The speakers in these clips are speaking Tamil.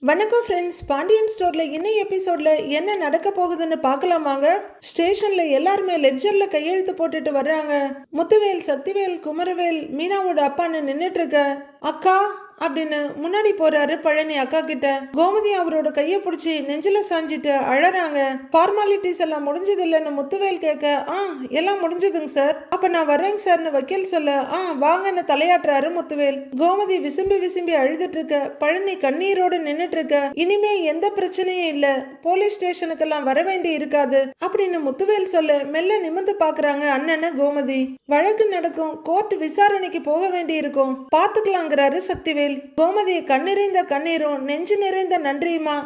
வணக்கம் ஃப்ரெண்ட்ஸ் பாண்டியன் ஸ்டோரில் இன்னும் எபிசோடில் என்ன நடக்க போகுதுன்னு பார்க்கலாம் வாங்க. எல்லாருமே லெட்ஜரில் கையெழுத்து போட்டுட்டு வர்றாங்க. முத்துவேல் சக்திவேல் குமரவேல் மீனாவோட அப்பான்னு நின்றுட்டு இருக்க. அக்கா அப்படின்னு முன்னாடி போறாரு பழனி அக்கா கிட்ட. கோமதி அவரோட கையை பிடிச்சி நெஞ்சில சாஞ்சிட்டு அழறாங்க. ஃபார்மாலிட்டிஸ் எல்லாம் முடிஞ்சது இல்லைன்னு முத்துவேல் கேட்க ஆ எல்லாம் முடிஞ்சதுங்க சார். அப்ப நான் வரேங்க சார்னு வக்கீல் சொல்ல ஆ வாங்கன்னு தலையாட்டுறாரு முத்துவேல். கோமதி விசும்பி விசும்பி அழுதுட்டு இருக்க பழனி கண்ணீரோடு நின்னுட்டு இருக்க இனிமே எந்த பிரச்சனையும் இல்ல. போலீஸ் ஸ்டேஷனுக்கெல்லாம் வர வேண்டி இருக்காது. அப்படின்னு முத்துவேல் சொல்ல மெல்ல நிமிந்து பாக்குறாங்க அண்ணனை கோமதி. வழக்கு நடக்கும். கோர்ட் விசாரணைக்கு போக வேண்டி இருக்கும். பாத்துக்கலாங்கிறாரு சக்திவேல். கோமதி கண்ணிறைந்த கண்ணீரும் நெஞ்சு நிறைந்த நன்றியுமா?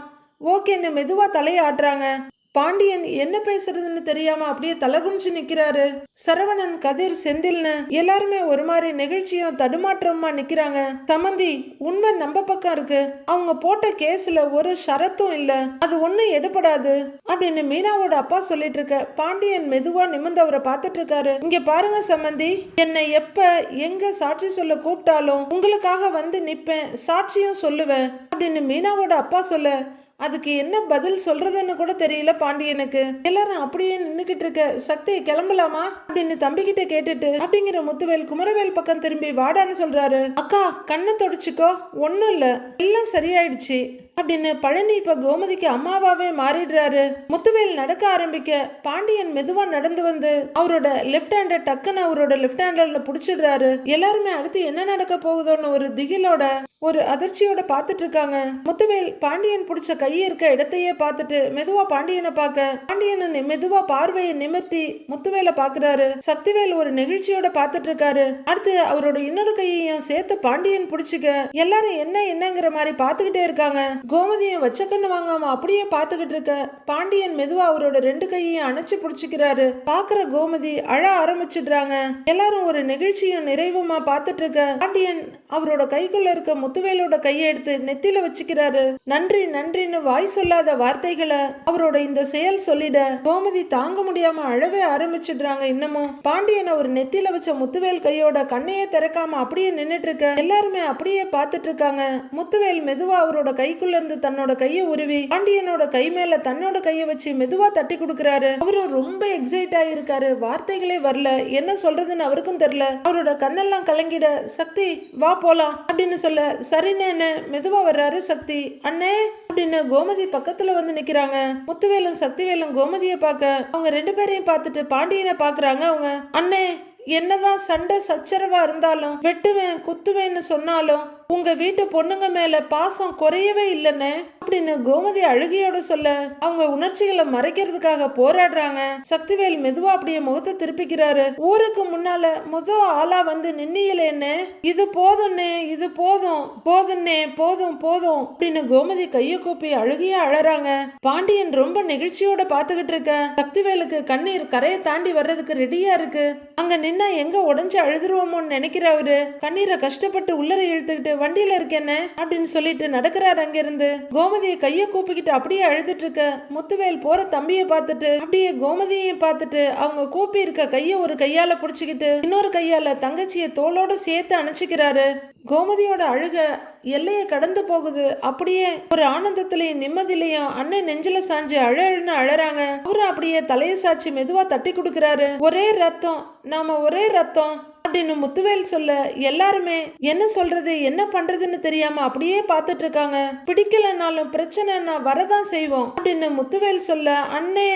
ஓகேன்னு மெதுவா தலையாட்டுறாங்க. பாண்டியன் என்ன பேசுறதுன்னு தெரியாம அப்படியே தலகுனிச்சு நிக்கிறாரு. சரவணன் கதிர் செந்தில்னு எல்லாருமே ஒரு மாதிரி நெகிழ்ச்சியும் தடுமாற்றமா நிக்கிறாங்க. சமந்தி உண்மை நம்ம பக்கம் இருக்கு. அவங்க போட்ட கேஸ்ல ஒரு ஷரத்தும் இல்ல. அது ஒண்ணும் எடுபடாது. அப்படின்னு மீனாவோட அப்பா சொல்லிட்டு இருக்க பாண்டியன் மெதுவா நிமிர்ந்து அவரை பார்த்துட்டு இருக்காரு. இங்க பாருங்க சம்மந்தி என்னை எப்ப எங்க சாட்சி சொல்ல கூப்பிட்டாலும் உங்களுக்காக வந்து நிப்பேன் சாட்சியும் சொல்லுவேன் அப்படின்னு மீனாவோட அப்பா சொல்ல அதுக்கு என்ன பதில் சொல்றதுன்னு கூட தெரியல பாண்டியனுக்கு எல்லாரும் அப்படியே நின்னுக்கிட்டு இருக்க சக்தி கிளம்பலாமா? அப்படின்னு தம்பிக்கிட்ட கேட்டுட்டு அப்படிங்கிற முத்துவேல் குமரவேல் பக்கம் திரும்பி வாடான்னு சொல்றாரு. அக்கா கண்ணை தொடச்சிக்கோ. ஒன்றும் இல்லை. எல்லாம் சரியாயிடுச்சு. அப்படின்னு பழனி இப்ப கோமதிக்கு அம்மாவாவே மாறிடுறாரு. முத்துவேல் நடக்க ஆரம்பிக்க பாண்டியன் மெதுவா நடந்து வந்து அவரோட லெஃப்ட் ஹேண்ட டக்குன்னு அவரோட லெஃப்ட் ஹேண்டர்ல புடிச்சிடுறாரு. எல்லாருமே அடுத்து என்ன நடக்க போகுதோன்னு ஒரு திகிலோட ஒரு அதிர்ச்சியோட பார்த்துட்டு இருக்காங்க. முத்துவேல் பாண்டியன் பிடிச்ச கையை இருக்க இடத்தையே பார்த்துட்டு மெதுவா பாண்டியனை பார்க்க பாண்டியன் நி- மெதுவா பார்வையை நிமிர்த்தி முத்துவேலை பாக்குறாரு சக்திவேல் ஒரு நெகிழ்ச்சியோட பார்த்துட்டு இருக்காரு. அடுத்து அவரோட இன்னொரு கையையும் சேர்த்து பாண்டியன் பிடிச்சிக்க எல்லாரும் என்ன என்னங்கிற மாதிரி பார்த்துக்கிட்டே இருக்காங்க. கோமதியை வச்ச கண்ணு வாங்காம அப்படியே பார்த்துக்கிட்டு இருக்க. பாண்டியன் மெதுவா அவரோட ரெண்டு கையையும் அணைச்சு பிடிச்சிக்கிறாரு. பாக்குற கோமதி அழ ஆரம்பிச்சிடுறாங்க. எல்லாரும் ஒரு நிகழ்ச்சியும் நிறைவுமா பார்த்துட்டு இருக்க. பாண்டியன் அவரோட கைக்குள்ள இருக்க முத்துவேலோட கையை எடுத்து நெத்தில வச்சுக்கிறாரு. நன்றி நன்றின்னு வாய் சொல்லாத வார்த்தைகளை அவரோட இந்த செயல் சொல்லிட கோமதி தாங்க முடியாம அழவே ஆரம்பிச்சிடுறாங்க இன்னமும். பாண்டியன் அவர் நெத்தில வச்ச முத்துவேல் கையோட கண்ணையே திறக்காம அப்படியே நின்னுட்டு இருக்க. எல்லாருமே அப்படியே பார்த்துட்டு இருக்காங்க. முத்துவேல் மெதுவா அவரோட கைக்குள்ள இருந்து தன்னோட கையை உருவி பாண்டியனோட கை மேல தன்னோட கையை வச்சு மெதுவா தட்டி கொடுக்கறாரு. அவரும் ரொம்ப எக்ஸைட் ஆயிருக்காரு வார்த்தைகளே வரல. என்ன சொல்றதுன்னு அவருக்கும் தெரியல. அவரோட கண்ணெல்லாம் கலங்கிட சக்தி வா போலாம் அப்படின்னு சொல்ல சரின்னு மெதுவா வர்றாரு சக்தி. அண்ணே அப்படின்னு கோமதி பக்கத்துல வந்து நிக்கிறாங்க. முத்துவேலும் சக்திவேலும் கோமதியை பார்க்க அவங்க ரெண்டு பேரையும் பார்த்துட்டு பாண்டியனை பாக்குறாங்க அவங்க. அண்ணே என்னதான் சண்டை சச்சரவா இருந்தாலும் வெட்டுவேன் குத்துவேன்னு சொன்னாலும் உங்க வீட்டு பொண்ணுங்க மேல பாசம் குறையவே இல்லைன்னு? அப்படின்னு கோமதி அழுகையோட சொல்ல அவங்க உணர்ச்சிகளை மறைக்கிறதுக்காக போராடுறாங்க. சக்திவேல் மெதுவா அப்படியே முகத்தை திருப்பிக்கிறாரு. ஊருக்கு முன்னால முத ஆளா வந்து நின்னியலேன்னு இது போதும்னே இது போதும் போதும்னே போதும் போதும் அப்படின்னு கோமதி கைய கூப்பி அழுகையா அழறாங்க. பாண்டியன் ரொம்ப நெகிழ்ச்சியோட பாத்துக்கிட்டு இருக்க. சக்திவேலுக்கு கண்ணீர் கரையை தாண்டி வர்றதுக்கு ரெடியா இருக்கு. அங்க நின்னா எங்க உடஞ்சு அழுதுருவோமோன்னு நினைக்கிறவரு. கண்ணீரை கஷ்டப்பட்டு உள்ளரை இழுத்துக்கிட்டு வண்டியில இருக்கேன்னு அப்படின்னு சொல்லிட்டு நடக்கிறாரு அங்கிருந்து. கோமதியை கைய கூப்பிக்கிட்டு அப்படியே அழுதுட்டு இருக்க முத்துவேல் போற தம்பியை பார்த்துட்டு அப்படியே கோமதியையும் பார்த்துட்டு அவங்க கூப்பி இருக்க கைய ஒரு கையால புடிச்சுக்கிட்டு இன்னொரு கையால தங்கச்சியை தோளோட சேர்த்து அணைச்சிக்கிறாரு. கோமதியோட அழுக எல்லையை கடந்து போகுது. அப்படியே ஒரு ஆனந்தத்திலையும் நிம்மதியிலையும் அண்ணன் நெஞ்சில சாஞ்சு அழன்னு அழறாங்க. அவரு அப்படியே தலையை சாய்ச்சி மெதுவா தட்டி கொடுக்கறாரு. ஒரே ரத்தம். நாம ஒரே ரத்தம். அப்படின்னு முத்துவேல் சொல்ல எல்லாருமே என்ன சொல்றது என்ன பண்றதுன்னு தெரியாம அப்படியே பார்த்துட்டு இருக்காங்க. பிடிக்கலனாலும் பிரச்சனைனா வரதான் செய்வோம் அப்படின்னு முத்துவேல் சொல்ல அண்ணே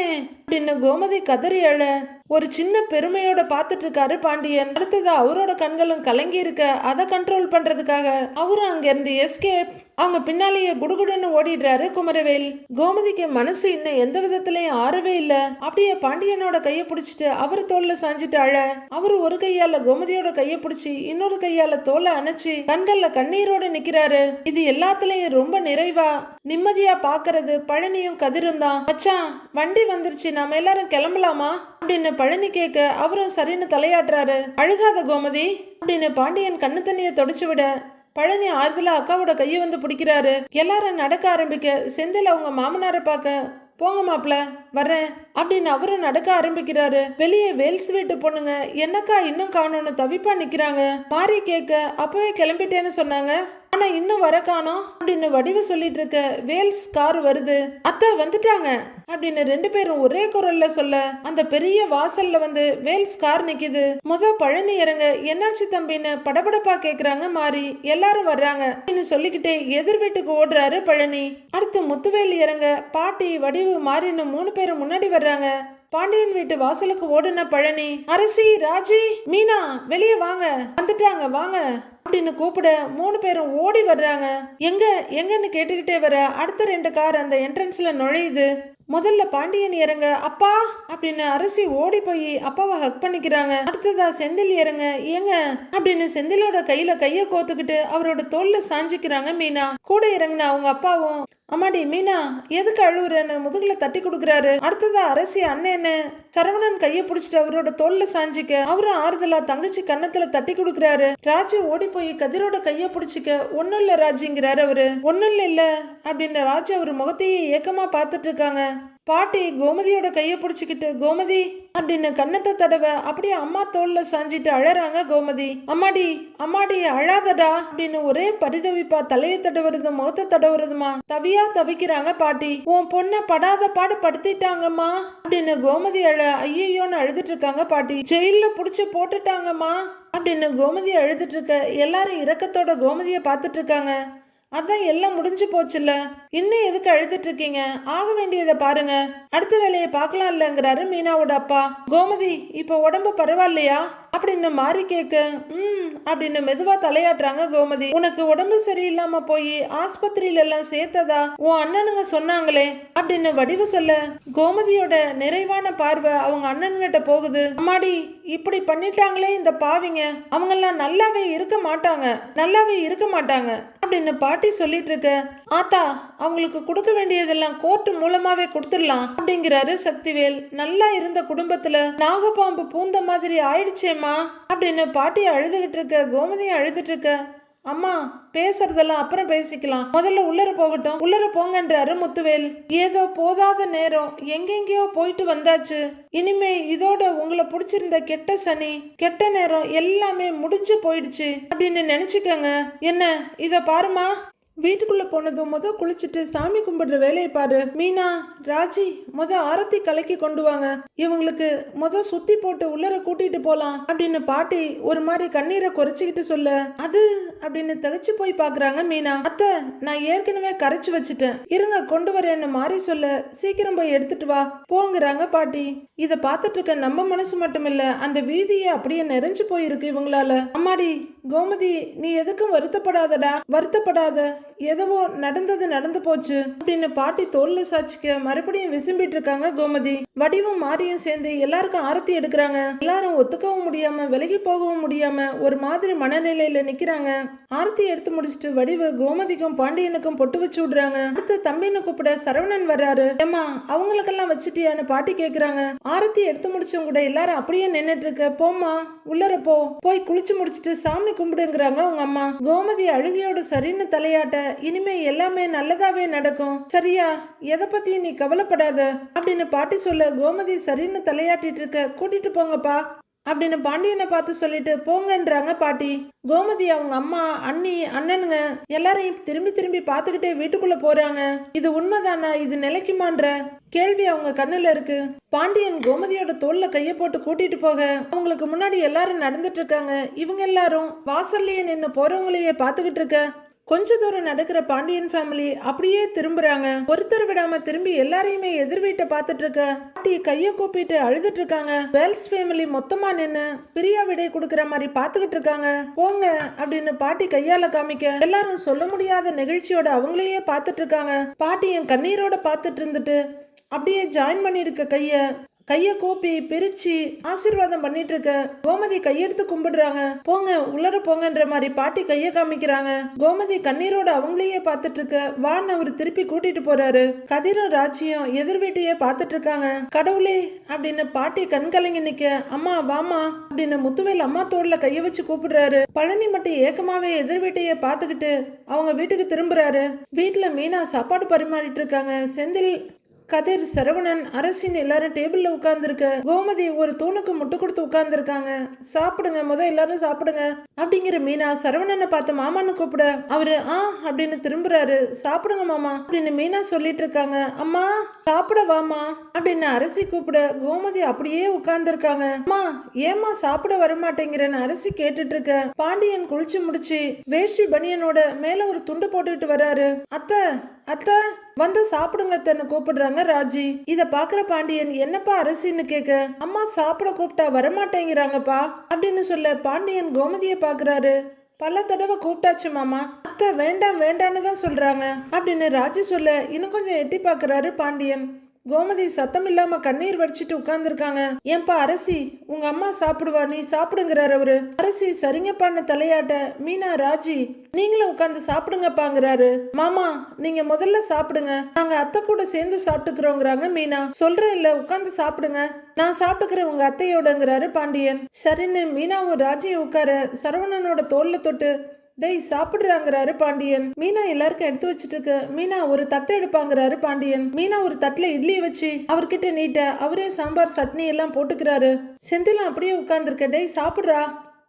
அப்படின்னு கோமதி கதறி அழ ஒரு சின்ன பெருமையோட பார்த்துட்டு இருக்காரு பாண்டியன். அடுத்தது அவரோட கண்களும் கலங்கி இருக்க அதை கண்ட்ரோல் பண்றதுக்காக. அவரும் அங்கிருந்து எஸ்கேப் அவங்க பின்னாலேயே குடுகுடுன்னு ஓடிடுறாரு குமரவேல். கோமதிக்கு மனசு இன்னும் எந்த விதத்திலையும் ஆறவே இல்ல. அப்படியே பாண்டியனோட கையை பிடிச்சிட்டு அவர் தோல்ல சாஞ்சிட்டு அழ அவரு ஒரு கையால கோமதியோட கையை பிடிச்சி இன்னொரு கையால தோலை அணைச்சு கண்கள்ல கண்ணீரோட நிக்கிறாரு. இது எல்லாத்துலயும் ரொம்ப நிறைவா நிம்மதியா பாக்குறது பழனியும் கதிரும் தான். மச்சான் வண்டி வந்துருச்சு நான் நாம எல்லாரும் கிளம்பலாமா? அப்படின்னு பழனி கேட்க அவரும் சரின்னு தலையாட்டுறாரு. அழுகாத கோமதி அப்படின்னு பாண்டியன் கண்ணு தண்ணியை தொடச்சு விட பழனி ஆறுதலா அக்காவோட கையை வந்து பிடிக்கிறாரு. எல்லாரும் நடக்க ஆரம்பிக்க செந்தில் அவங்க மாமனாரை பார்க்க போங்க மாப்ள வர்றேன். அப்படின்னு அவரும் நடக்க ஆரம்பிக்கிறாரு. வெளியே வேல்ஸ் வீட்டு பொண்ணுங்க என்னக்கா இன்னும் காணும்னு தவிப்பா நிக்கிறாங்க. மாறி கேட்க அப்பவே கிளம்பிட்டேன்னு சொன்னாங்க. ஆனா இன்னும் வர காணோம் அப்படின்னு வடிவு சொல்லிட்டு இருக்க வேல்ஸ் கார் வருது. அத்தை வந்துட்டாங்க அப்படின்னு ரெண்டு பேரும் ஒரே குரல்ல சொல்ல அந்த பெரிய வாசல்ல வந்து வேல்ஸ் கார் நிக்குது. முத பழனி இறங்க என்னாச்சு தம்பின்னு படபடப்பா கேக்குறாங்க மாறி. எல்லாரும் வர்றாங்க அப்படின்னு சொல்லிக்கிட்டே எதிர் வீட்டுக்கு ஓடுறாரு பழனி. அடுத்து முத்துவேல் இறங்க பாட்டி வடிவு மாறின்னு மூணு பேரும் முன்னாடி வர்றாங்க பாண்டியன் வீட்டு வாசலுக்கு ஓடுன பழனி அரசி ராஜி மீனா வெளியே வாங்க. வந்துட்டாங்க வாங்க. அப்படின்னு கூப்பிட மூணு பேரும் ஓடி வர்றாங்க. எங்க எங்கன்னு கேட்டுக்கிட்டே வர அடுத்த ரெண்டு கார் அந்த என்ட்ரன்ஸ்ல நுழையுது. முதல்ல பாண்டியன் இறங்க அப்பா! அப்படின்னு அரசி ஓடி போய் அப்பாவை ஹக் பண்ணிக்கிறாங்க. அடுத்ததா செந்தில் இறங்க ஏங்க? அப்படின்னு செந்திலோட கையில கைய கோத்துக்கிட்டு அவரோட தோல்ல சாஞ்சிக்கிறாங்க மீனா. கூட இறங்குன அவங்க அப்பாவும் அம்மாடி மீனா எதுக்கு அழுவுறன்னு முதுகுல தட்டி கொடுக்குறாரு. அடுத்ததா அரசி அண்ணன்னு. சரவணன் கைய பிடிச்சிட்டு அவரோட தோல்ல சாஞ்சிக்க அவரும் ஆறுதலா தங்கச்சி கன்னத்துல தட்டி கொடுக்குறாரு. ராஜு ஓடி போய் கதிரோட கைய பிடிச்சிக்க ஒன்னும் இல்ல ராஜுங்கிறாரு அவரு. ஒன்னும் இல்ல இல்ல அப்படின்னு ராஜு அவர் முகத்தையே ஏக்கமா பார்த்துட்டு இருக்காங்க. பாட்டி கோமதியோட கையை பிடிச்சிக்கிட்டு கோமதி! அப்படின்னு கன்னத்தை தடவை அப்படியே அம்மா தோல்ல சாஞ்சிட்டு அழறாங்க கோமதி. அம்மாடி அம்மாடி அழாதடா! அப்படின்னு ஒரே பரிதவிப்பா தலையை தடவுறது முகத்தை தடவுறதுமா தவியா தவிக்கிறாங்க பாட்டி. உன் பொண்ணை படாத பாடு படுத்திட்டாங்கம்மா! அப்படின்னு கோமதி அழ ஐயோன்னு அழுதுட்டு இருக்காங்க பாட்டி. ஜெயில புடிச்சு போட்டுட்டாங்கம்மா! அப்படின்னு கோமதி அழுதுட்டு இருக்க எல்லாரும் இரக்கத்தோட கோமதியை பார்த்துட்டு இருக்காங்க. அதான் எல்லாம் முடிஞ்சு போச்சுல்ல. இன்னும் எதுக்கு அழுதுட்டு இருக்கீங்க? ஆக வேண்டியதை பாருங்க. அடுத்த வேலையை பார்க்கலாம் இல்லங்கிறாரு மீனாவோட அப்பா. கோமதி இப்போ உடம்பு பரவாயில்லையா? அப்படின்னு மாறி கேட்க ம் அப்படின்னு மெதுவா தலையாட்டுறாங்க கோமதி. உனக்கு உடம்பு சரியில்லாம போய் ஆஸ்பத்திரியில எல்லாம் சேர்த்ததா? உன் அண்ணனுங்க சொன்னாங்களே அப்படின்னு வடிவு சொல்ல கோமதியோட நிறைவான பார்வை அவங்க அண்ணன்கிட்ட போகுது. அம்மாடி இப்படி பண்ணிட்டாங்களே இந்த பாவிங்க. அவங்கெல்லாம் நல்லாவே இருக்க மாட்டாங்க. நல்லாவே இருக்க மாட்டாங்க. அப்படின்னு பாட்டி சொல்லிட்டு இருக்க? ஆத்தா அவங்களுக்கு கொடுக்க வேண்டியதெல்லாம் கோர்ட்டு மூலமாவே கொடுத்துடலாம் அப்படிங்கிறாரு சக்திவேல். நல்லா இருந்த குடும்பத்துல நாகப்பாம்பு பூந்த மாதிரி ஆயிடுச்சேம்மா அப்படின்னு பாட்டி அழுதுகிட்டு இருக்க கோமதியும் அழுதுட்டு இருக்க. அம்மா பேசுறதெல்லாம் அப்புறம் பேசிக்கலாம். முதல்ல உள்ளர போகட்டும். உள்ளர போங்கன்றாரு முத்துவேல். ஏதோ போதாத நேரம். எங்கெங்கேயோ போயிட்டு வந்தாச்சு. இனிமே இதோட உங்களை பிடிச்சிருந்த கெட்ட சனி கெட்ட நேரம் எல்லாமே முடிஞ்சு போயிடுச்சு அப்படின்னு நினைச்சுக்கங்க. என்ன இத பாருமா? வீட்டுக்குள்ள போனதும் முத குளிச்சுட்டு சாமி கும்பிடுற வேலையை பாரு. மீனா ராஜி முத ஆரத்தி கலக்கி கொண்டு வாங்க. இவங்களுக்கு முத சுத்தி போட்டு உள்ளர கூட்டிட்டு போலாம் அப்படின்னு பாட்டி ஒரு மாதிரி கண்ணீரை குறைச்சிக்கிட்டு சொல்ல அது அப்படின்னு தகச்சு போய் பாக்குறாங்க மீனா. அத்தை நான் ஏற்கனவே கரைச்சு வச்சுட்டேன். இருங்க கொண்டு வரேன்னு மாறி சொல்ல சீக்கிரம் போய் எடுத்துட்டு வா. போங்கிறாங்க பாட்டி. இத பார்த்துட்டு இருக்க நம்ம மனசு மட்டும் இல்ல அந்த வீதியை அப்படியே நிறைஞ்சு போயிருக்கு இவங்களால. அம்மாடி கோமதி நீ எதுக்கும் வருத்தப்படாதடா. வருத்தப்படாத. எதவோ நடந்தது நடந்து போச்சு. அப்படின்னு பாட்டி தோல்ல சாச்சிக்க மறுபடியும் விசும்பிட்டு இருக்காங்க கோமதி. வடிவும் மாரியும் சேர்ந்து எல்லாருக்கும் ஆரத்தி எடுக்கிறாங்க. எல்லாரும் ஒத்துக்கவும் முடியாம விலகி போகவும் முடியாம ஒரு மாதிரி மனநிலையில நிக்கிறாங்க. ஆரத்தி எடுத்து முடிச்சிட்டு வடிவு கோமதிக்கும் பாண்டியனுக்கும் பொட்டு வச்சு விடுறாங்க. அடுத்து தம்பின்னு கூப்பிட சரவணன் வர்றாரு. ஏமா அவங்களுக்கெல்லாம் வச்சுட்டியான்னு பாட்டி கேக்குறாங்க. ஆரத்தி எடுத்து முடிச்சவங்க கூட எல்லாரும் அப்படியே நின்னுட்டு இருக்க. போம்மா உள்ளர போ. போய் குளிச்சு முடிச்சிட்டு சாமி கும்பிடுங்கிறாங்க அவங்க அம்மா. கோமதி அழுகையோட சரின்னு தலையாட்ட இனிமே எல்லாமே நல்லதாவே நடக்கும். சரியா? எதை பத்தியும் நீ கவலைப்படாத. அப்படின்னு பாட்டி சொல்ல கோமதி சரின்னு தலையாட்டிட்டு இருக்க கூட்டிட்டு போங்கப்பா. அப்படின்னு பாண்டியனை பார்த்து சொல்லிட்டு போங்கன்றாங்க பாட்டி. கோமதி அவங்க அம்மா அண்ணி அண்ணனுங்க எல்லாரையும் திரும்பி திரும்பி பார்த்துக்கிட்டே வீட்டுக்குள்ள போறாங்க. இது உண்மைதானா? இது நிலைக்குமான்ற கேள்வி அவங்க கண்ணுல இருக்கு. பாண்டியன் கோமதியோட தோல்ல கைய போட்டு கூட்டிட்டு போக அவங்களுக்கு முன்னாடி எல்லாரும் நடந்துட்டு இருக்காங்க. இவங்க எல்லாரும் வாசல்லையே நின்று போறவங்களையே பார்த்துக்கிட்டு இருக்க. கொஞ்ச தூரம் நடக்கிற பாண்டியன் ஃபேமிலி அப்படியே திரும்புறாங்க. ஒருத்தர் விடாம திரும்பி எல்லாரையுமே எதிர் வீட்டை பார்த்துட்டு இருக்க. பாட்டி கைய கூப்பிட்டு அழுதுட்டு இருக்காங்க. வேல்ஸ் ஃபேமிலி மொத்தமா நின்னு பிரியா விடை கொடுக்கற மாதிரி பார்த்துக்கிட்டு இருக்காங்க. போங்க அப்படின்னு பாட்டி கையால காமிக்க எல்லாரும் சொல்ல முடியாத நிகழ்ச்சியோட அவங்களையே பார்த்துட்டு இருக்காங்க. பாட்டி என் கண்ணீரோட பார்த்துட்டு இருந்துட்டு அப்படியே ஜாயின் பண்ணியிருக்க கைய கைய கூப்பி பிரிச்சு ஆசீர்வாதம் பண்ணிட்டு இருக்க கோமதி கையெடுத்து கும்பிடுறாங்க. போங்க உள்ளர போங்கன்ற மாதிரி பாட்டி கைய காமிக்கிறாங்க. கோமதி கண்ணீரோட அவங்களையே பார்த்துட்டு இருக்க வான்னு அவர் திருப்பி கூட்டிட்டு போறாரு. கதிரும் ராஜியும் எதிர் வீட்டையே பார்த்துட்டு இருக்காங்க கடவுளே அப்படின்னு பாட்டி கண் கலங்கி நிக்க. அம்மா வாமா அப்படின்னு முத்துவேல் அம்மா தோல்ல கைய வச்சு கூப்பிடுறாரு. பழனி மட்டும் ஏக்கமாவே எதிர் வீட்டையே பார்த்துக்கிட்டு அவங்க வீட்டுக்கு திரும்புறாரு. வீட்டுல மீனா சாப்பாடு பரிமாறிட்டு இருக்காங்க செந்தில் கதிர் சரவணன் அரசின் எல்லாரும் டேபிள்ல உட்கார்ந்துருக்க கோமதி ஒரு தூணுக்கு முட்டு கொடுத்து உட்கார்ந்துருக்காங்க. சாப்பிடுங்க முத எல்லாரும் சாப்பிடுங்க. அப்படிங்கிற மீனா சரவணனை பார்த்து மாமான்னு கூப்பிட. அவரு ஆ அப்படின்னு திரும்புறாரு. சாப்பிடுங்க மாமா அப்படின்னு மீனா சொல்லிட்டு இருக்காங்க. அம்மா சாப்பிட வாமா அப்படின்னு அரசி கூப்பிட கோமதி அப்படியே உட்கார்ந்துருக்காங்க. அம்மா ஏம்மா சாப்பிட வரமாட்டேங்கிறன்னு அரசி கேட்டுட்டு இருக்க பாண்டியன் குளிச்சு முடிச்சு வேஷ்டி பனியனோட மேல ஒரு துண்டு போட்டுக்கிட்டு வராரு. அத்தை அத்தை வந்து சாப்பிடுங்க தன்னு கூப்பிடுறாங்க ராஜி. இத பாக்குற பாண்டியன் என்னப்பா அரசின்னு கேட்க? அம்மா சாப்பிட கூப்பிட்டா வரமாட்டேங்கிறாங்கப்பா அப்படின்னு சொல்ல பாண்டியன் கோமதிய பாக்குறாரு பல தடவை கூப்பிட்டாச்சு மாமா. அத்தை வேண்டாம் வேண்டான்னு தான் சொல்றாங்க அப்படின்னு ராஜி சொல்ல இன்னும் கொஞ்சம் எட்டி பாக்குறாரு பாண்டியன். கோமதி சத்தம் இல்லாம கண்ணீர் வடிச்சிட்டு உட்கார்ந்துருக்காங்க. ஏன்பா அரசி உங்க அம்மா சாப்பிடுவா நீ சாப்பிடுங்கிறாரு அவரு. அரசி சரிங்கப்பான்னு தலையாட்ட மீனா ராஜி நீங்களும் உட்காந்து சாப்பிடுங்கப்பாங்கிறாரு. மாமா நீங்க முதல்ல சாப்பிடுங்க. நாங்க அத்தை கூட சேர்ந்து சாப்பிட்டுக்கிறோங்கிறாங்க மீனா. சொல்றேன் இல்ல உட்காந்து சாப்பிடுங்க. நான் சாப்பிட்டுக்கிறேன் உங்க அத்தையோடங்கிறாரு பாண்டியன். சரின்னு மீனாவும் ராஜியும் உட்கார சரவணனோட தோல்ல தொட்டு டேய் சாப்பிடுறாங்கிறாரு பாண்டியன். மீனா எல்லாருக்கும் எடுத்து வச்சிட்டு இருக்கு மீனா ஒரு தட்டை எடுப்பாங்கிறாரு பாண்டியன். மீனா ஒரு தட்டுல இட்லியை வச்சு அவர்கிட்ட நீட்ட அவரே சாம்பார் சட்னி எல்லாம் போட்டுக்கிறாரு. செந்திலாம் அப்படியே உட்கார்ந்துருக்க டேய் சாப்பிடுறா.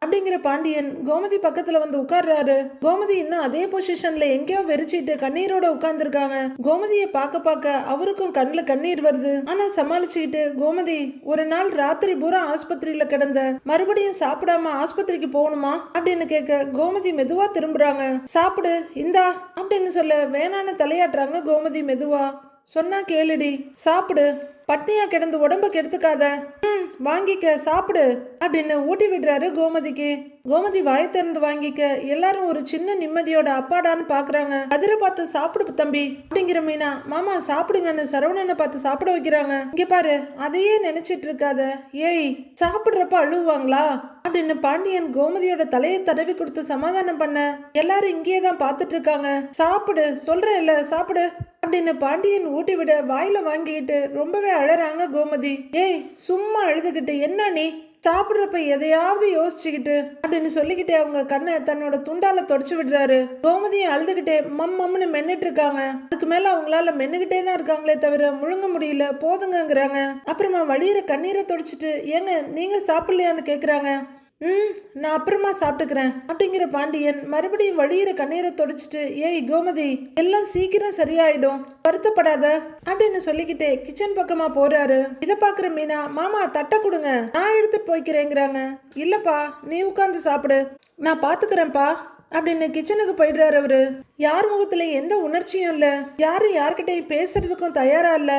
அப்படிங்கிற பாண்டியன் கோமதி பக்கத்துல வந்து உட்கார்றாரு. கோமதி இன்னும் அதே பொசிஷன்ல எங்கேயோ வெறிச்சிட்டு கண்ணீரோட உட்கார்ந்துருக்காங்க. கோமதியை பார்க்க பார்க்க அவருக்கும் கண்ணில் கண்ணீர் வருது. ஆனா சமாளிச்சுக்கிட்டு கோமதி ஒரு நாள் ராத்திரி பூரா ஆஸ்பத்திரியில கிடந்த மறுபடியும் சாப்பிடாம ஆஸ்பத்திரிக்கு போகணுமா அப்படின்னு கேட்க கோமதி மெதுவா திரும்புறாங்க. சாப்பிடு இந்தா அப்படின்னு சொல்ல வேணான்னு தலையாட்டுறாங்க கோமதி மெதுவா. சொன்னா கேளுடி சாப்பிடு. பட்னியா கிடந்து உடம்ப கெடுத்துக்காத. ம் வாங்கிக்க சாப்பிடு அப்படின்னு ஊட்டி விடுறாரு கோமதிக்கு. கோமதி வாய திறந்து வாங்கிக்க எல்லாரும் ஒரு சின்ன நிம்மதியோட அப்பாடான்னு பாக்குறாங்க. அதிர பார்த்து சாப்பிடு தம்பி அப்படிங்கிற மீனா. மாமா சாப்பிடுங்கன்னு சரவணனை பார்த்து சாப்பிட வைக்கிறாங்க. இங்க பாரு அதையே நினைச்சிட்டு இருக்காத. ஏய் சாப்பிடுறப்ப அழுவாங்களா அப்படின்னு பாண்டியன் கோமதியோட தலையை தடவி கொடுத்து சமாதானம் பண்ண எல்லாரும் இங்கேயே தான் பார்த்துட்டு இருக்காங்க. சாப்பிடு சொல்றேன் இல்ல சாப்பிடு. அப்படின்னு பாண்டியன் ஊட்டி விட வாயில வாங்கிக்கிட்டு ரொம்பவே அழறாங்க கோமதி. ஏய் சும்மா அழுதுகிட்டு என்ன நீ? சாப்பிட்றப்ப எதையாவது யோசிச்சுக்கிட்டு அப்படின்னு சொல்லிக்கிட்டே அவங்க கண்ணை தன்னோட துண்டால தொடச்சு விடுறாரு. கோமதியும் அழுதுகிட்டே மம் மம்னு மென்னுட்டு இருக்காங்க. அதுக்கு மேல அவங்களால மென்னுகிட்டே தான் இருக்காங்களே தவிர முழுங்க முடியல போதுங்கங்கிறாங்க. அப்புறமா வழியிற கண்ணீரை தொடச்சிட்டு ஏங்க நீங்க சாப்பிடலையான்னு கேக்குறாங்க. ம் நான் அப்புறமா சாப்பிட்டுக்கிறேன். அப்படிங்கிற பாண்டியன் மறுபடியும் வழியிற கண்ணீரை தொடச்சிட்டு ஏய் கோமதி எல்லாம் சீக்கிரம் சரியாயிடும். வருத்தப்படாத அப்படின்னு சொல்லிக்கிட்டே கிச்சன் பக்கமா போறாரு. இதை பாக்குற மீனா மாமா தட்டை கொடுங்க. நான் எடுத்து போய்க்கிறேங்கிறாங்க. இல்லப்பா நீ உட்காந்து சாப்பிடு. நான் பாத்துக்கிறேன்ப்பா அப்படின்னு கிச்சனுக்கு போயிடுறாரு அவரு. யார் முகத்துல எந்த உணர்ச்சியும் இல்ல. யாரும் யார்கிட்டயும் பேசுறதுக்கும் தயாரா இல்ல.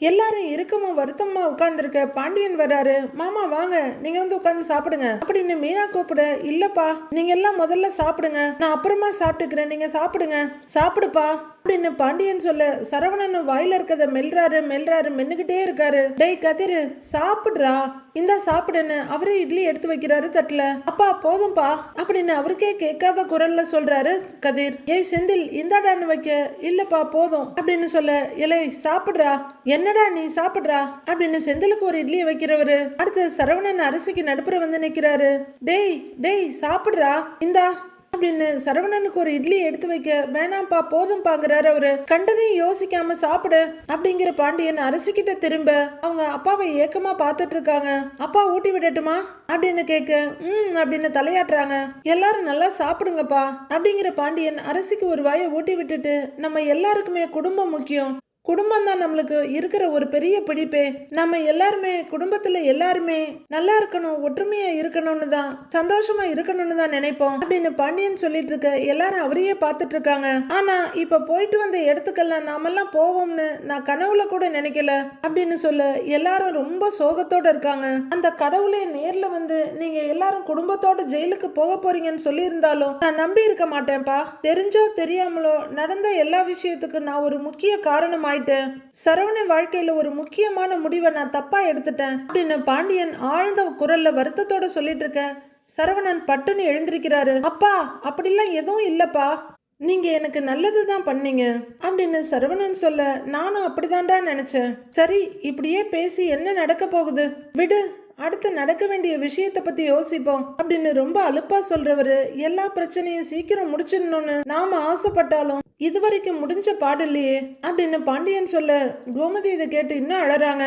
எல்லாரும் இருக்கமா வருத்தமா உட்கார்ந்துருக்க பாண்டியன் வராரு மாமா வாங்க. நீங்க வந்து உட்காந்து சாப்பிடுங்க. அப்படின்னு மீனா கூப்பிட இல்லப்பா. நீங்க எல்லாம் முதல்ல சாப்பிடுங்க. நான் அப்புறமா சாப்பிட்டுக்கிறேன். நீங்க சாப்பிடுங்க. சாப்பிடுப்பா. அப்படின்னு பாண்டியன் சொல்ல சரவணன் வாயில இருக்கத மெல்றாரு மெல்றாரு மென்னுகிட்டே இருக்காரு. டேய் கதிரு சாப்பிடுறா? இந்தா சாப்பிடுன்னு அவரே இட்லி எடுத்து வைக்கிறாரு தட்டுல. அப்பா போதும்பா. அப்படின்னு அவருக்கே கேட்காத குரல்ல சொல்றாரு கதிர். ஏய் செந்தில் இந்தாடான்னு வைக்க? இல்லப்பா போதும். அப்படின்னு சொல்ல இலை சாப்பிடுறா? என்னடா நீ சாப்பிடுறா? அப்படின்னு செந்திலுக்கு ஒரு இட்லியை வைக்கிறவரு. அடுத்து சரவணன் அரிசிக்கு நடுப்புற வந்து நிக்கிறாரு. டேய் டேய் சாப்பிடுறா? இந்தா. அப்படின்னு சரவணனுக்கு ஒரு இட்லி எடுத்து வைக்க வேணாம்ப்பா போதும்பாங்கிறாரு அவரு. கண்டதையும் யோசிக்காம சாப்பிடு அப்படிங்கிற பாண்டியன் அரசிக்கிட்ட திரும்ப அவங்க அப்பாவை ஏக்கமா பார்த்துட்டு இருக்காங்க அப்பா ஊட்டி விடட்டுமா? அப்படின்னு கேட்க ம் அப்படின்னு தலையாட்டுறாங்க. எல்லாரும் நல்லா சாப்பிடுங்கப்பா அப்படிங்கிற பாண்டியன் அரசிக்கு ஒரு வாயை ஊட்டி விட்டுட்டு நம்ம எல்லாருக்குமே குடும்பம் முக்கியம். குடும்பம் தான் நம்மளுக்கு இருக்கிற ஒரு பெரிய பிடிப்பே. நம்ம எல்லாருமே குடும்பத்துல எல்லாருமே நல்லா இருக்கணும் ஒற்றுமையா இருக்கணும்னு தான் சந்தோஷமா இருக்கணும்னு தான் நினைப்போம். அப்படின்னு பாண்டியன் சொல்லிட்டு இருக்க எல்லாரும் அவரையே பார்த்துட்டு இருக்காங்க ஆனா இப்ப போயிட்டு வந்த இடத்துக்கெல்லாம் நாமெல்லாம் போவோம்னு நான் கனவுல கூட நினைக்கல அப்படின்னு சொல்ல எல்லாரும் ரொம்ப சோகத்தோட இருக்காங்க. அந்த கடவுளே நேர்ல வந்து நீங்க எல்லாரும் குடும்பத்தோட ஜெயிலுக்கு போக போறீங்கன்னு சொல்லியிருந்தாலும் நான் நம்பி இருக்க மாட்டேன்ப்பா. தெரிஞ்சோ தெரியாமலோ நடந்த எல்லா விஷயத்துக்கும் நான் ஒரு முக்கிய காரணமாக ஆயிட்டேன் சரவண வாழ்க்கையில ஒரு முக்கியமான முடிவை நான் தப்பா எடுத்துட்டேன் அப்படின்னு பாண்டியன் ஆழ்ந்த குரல்ல வருத்தத்தோட சொல்லிட்டு இருக்க சரவணன் பட்டுன்னு எழுந்திருக்கிறாரு. அப்பா அப்படிலாம் எதுவும் இல்லப்பா. நீங்க எனக்கு நல்லது தான் பண்ணீங்க அப்படின்னு சரவணன் சொல்ல நானும் அப்படிதான்டா நினைச்சேன். சரி இப்படியே பேசி என்ன நடக்க போகுது? விடு. அடுத்து நடக்க வேண்டிய விஷயத்தை பத்தி யோசிப்போம். அப்படின்னு ரொம்ப அலுப்பா சொல்றவரு எல்லா பிரச்சனையும் சீக்கிரம் முடிச்சிடணும்னு நாம ஆசைப்பட்டாலும் இதுவரைக்கும் முடிஞ்ச பாடில்லையே அப்படின்னு பாண்டியன் சொல்ல கோமதி இதை கேட்டு இன்னும் அழறாங்க.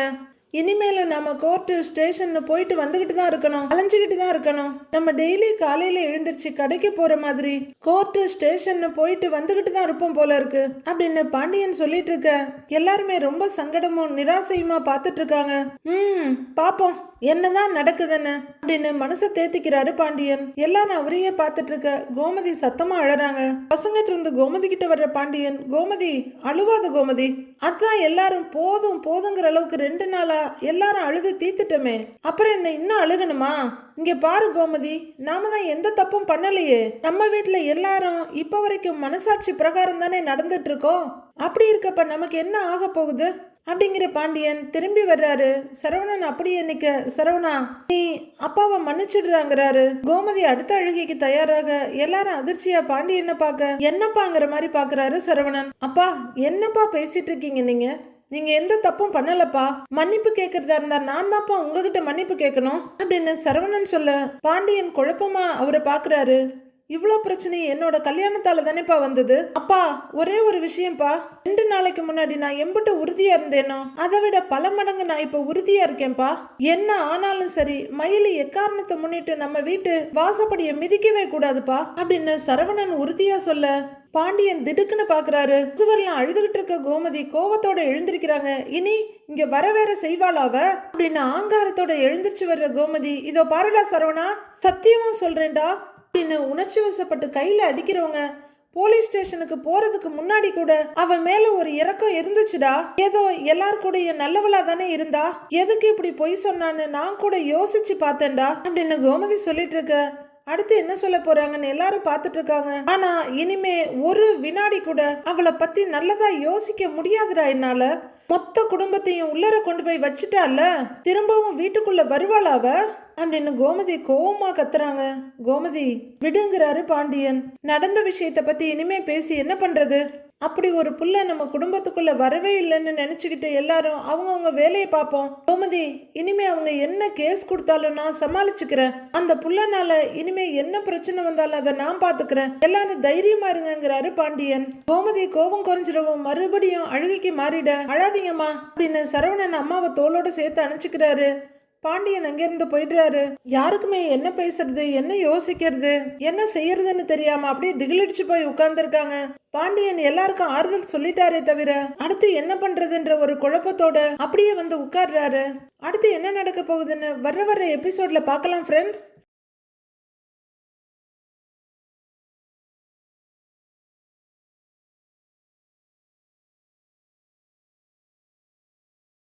இனிமேல நம்ம கோர்ட்டு ஸ்டேஷன் போயிட்டு வந்துகிட்டு தான் இருக்கணும் அலைஞ்சுக்கிட்டு தான் இருக்கணும். நம்ம டெய்லி காலையில எழுந்திருச்சு கடைக்கு போற மாதிரி கோர்ட்டு ஸ்டேஷன் போயிட்டு வந்துகிட்டு தான் இருப்போம் போல இருக்கு அப்படின்னு பாண்டியன் சொல்லிட்டு இருக்க. எல்லாருமே ரொம்ப சங்கடமும் நிராசையுமா பார்த்துட்டு இருக்காங்க. ம் பாப்போம் என்னதான் நடக்குதுன்னு அப்படின்னு மனசை தேத்திக்கிறாரு பாண்டியன். எல்லாரும் அவரையே பார்த்துட்டு இருக்க கோமதி சத்தமா அழறாங்க. பசங்கிட்ட இருந்து கோமதி கிட்ட வர்ற பாண்டியன் கோமதி அழுவாத கோமதி. அதான் எல்லாரும் போதும் போதுங்கிற அளவுக்கு ரெண்டு நாளா எல்லாரும் அழுது தீத்துட்டோமே. அப்புறம் என்ன இன்னும் அழுகணுமா? இங்க பாரு கோமதி நாம தான் எந்த தப்பும் பண்ணலையே. நம்ம வீட்டில் எல்லாரும் இப்ப வரைக்கும் மனசாட்சி பிரகாரம் தானே நடந்துட்டு இருக்கோம் அப்படி இருக்கப்ப நமக்கு என்ன ஆக போகுது? அப்படிங்கிற பாண்டியன் திரும்பி வர்றாரு. சரவணன் அப்படியே நிக்க சரவணா நீ அப்பாவை மன்னிச்சிடுறாங்கிறாரு. கோமதி அடுத்த அழுகைக்கு தயாராக எல்லாரும் அதிர்ச்சியா பாண்டியனை பார்க்க என்னப்பாங்கிற மாதிரி பாக்குறாரு சரவணன். அப்பா என்னப்பா பேசிட்டு இருக்கீங்க நீங்க? நீங்க எந்த தப்பும் பண்ணலப்பா. மன்னிப்பு கேட்கறதா இருந்தா நான் தான்ப்பா உங்ககிட்ட மன்னிப்பு கேட்கணும். அப்படின்னு சரவணன் சொல்ல பாண்டியன் குழப்பமா அவரை பாக்குறாரு இவ்வளோ பிரச்சனை என்னோட கல்யாணத்தால் தானேப்பா வந்தது? அப்பா ஒரே ஒரு விஷயம்ப்பா. ரெண்டு நாளைக்கு முன்னாடி நான் எம்பிட்டு உறுதியாக இருந்தேனோ அதை விட பல மடங்கு நான் இப்போ உறுதியாக இருக்கேன்ப்பா. என்ன ஆனாலும் சரி மயிலி எக்காரணத்தை முன்னிட்டு நம்ம வீட்டு வாசப்படியை மிதிக்கவே கூடாதுப்பா. அப்படின்னு சரவணன் உறுதியாக சொல்ல பாண்டியன் திடுக்குன்னு பாக்குறாரு. இதுவரெல்லாம் அழுதுகிட்டு இருக்க கோமதி கோவத்தோட எழுந்திருக்கிறாங்க. இனி இங்க வர வேற செய்வாளாவ? அப்படின்னு ஆங்காரத்தோட எழுந்திருச்சு வர்ற கோமதி இதோ பாருடா சரவணா சத்தியமா சொல்றேன்டா. அப்படின்னு உணர்ச்சி வசப்பட்டு கையில் அடிக்கிறவங்க போலீஸ் ஸ்டேஷனுக்கு போறதுக்கு முன்னாடி கூட அவ மேல ஒரு இறக்கம் இருந்துச்சுடா. ஏதோ எல்லார் கூடயும் நல்லவளா தானே இருந்தா? எதுக்கு இப்படி பொய் சொன்னான்னு நான் கூட யோசிச்சு பார்த்தேன்டா அப்படின்னு கோமதி சொல்லிட்டு இருக்க அடுத்து என்ன சொல்ல போறாங்கன்னு எல்லாரும் பார்த்துட்டு இருக்காங்க. ஆனா இனிமே ஒரு வினாடி கூட அவளை பத்தி நல்லதா யோசிக்க முடியாதுடா என்னால. மொத்த குடும்பத்தையும் உள்ளர கொண்டு போய் வச்சுட்டால திரும்பவும் வீட்டுக்குள்ள வருவாளா அவ? அப்படின்னு கோமதி கோவமா கத்துறாங்க. கோமதி விடுங்கிறாரு பாண்டியன். நடந்த விஷயத்த பத்தி இனிமே பேசி என்ன பண்றது? அப்படி ஒரு புள்ள நம்ம குடும்பத்துக்குள்ள வரவே இல்லைன்னு நினச்சிக்கிட்டு எல்லாரும் அவங்கவுங்க வேலையை பார்ப்போம். கோமதி இனிமே அவங்க என்ன கேஸ் கொடுத்தாலும் நான் சமாளிச்சுக்கிறேன். அந்த புள்ளனால இனிமே என்ன பிரச்சனை வந்தாலும் அதை நான் பார்த்துக்கிறேன் எல்லாரும் தைரியமா இருங்கங்கிறாரு பாண்டியன். கோமதி கோபம் குறைஞ்சிடவும் மறுபடியும் அழுகைக்கு மாறிட அழாதீங்கம்மா அப்படின்னு சரவணன் அம்மாவை தோளோட சேர்த்து அணைச்சிக்கிறாரு. பாண்டியன் அங்கிருந்து போயிடுறாரு. யாருக்குமே என்ன பேசுறது என்ன யோசிக்கிறது என்ன செய்யறதுன்னு தெரியாம அப்படியே திகிலடிச்சு போய் உட்கார்ந்துருக்காங்க. பாண்டியன் எல்லாருக்கும் ஆறுதல் சொல்லிட்டாரே தவிர அடுத்து என்ன பண்றதுன்ற ஒரு குழப்பத்தோட அப்படியே வந்து உட்கார்றாரு. அடுத்து என்ன நடக்க போகுதுன்னு வர்ற வர்ற எபிசோட்ல பார்க்கலாம் ஃப்ரெண்ட்ஸ்